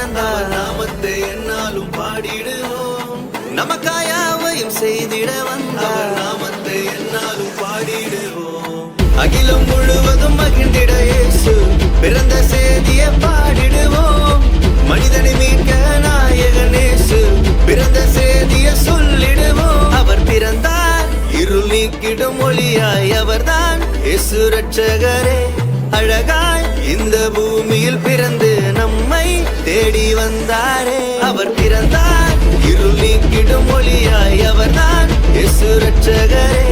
பிறந்தால் நாமத்தை என்னாலும் பாடிடுவோம். நமக்காயாவையும் செய்திட வந்தால் நாமத்தை என்னாலும் பாடிடுவோம். அகிலம் முழுவதும் மகிழ்ந்திட இயேசு பிறந்த செய்திய பாடிடுவோம். மனிதனை மீட்க நாயகனேசு பிறந்த செய்திய சொல்லிடுவோம். அவர் பிறந்தார் இருள் நீக்கிடும் ஒளியாய் அவர்தான். இயேசு ரட்சகரே அழகாய் இந்த பூமியில் பிறந்து தேடி வந்தாரே. அவர் பிறந்தார். இருள் நீக்கிடும் ஒளியாய் அவர்தான் இயேசு ரட்சகரே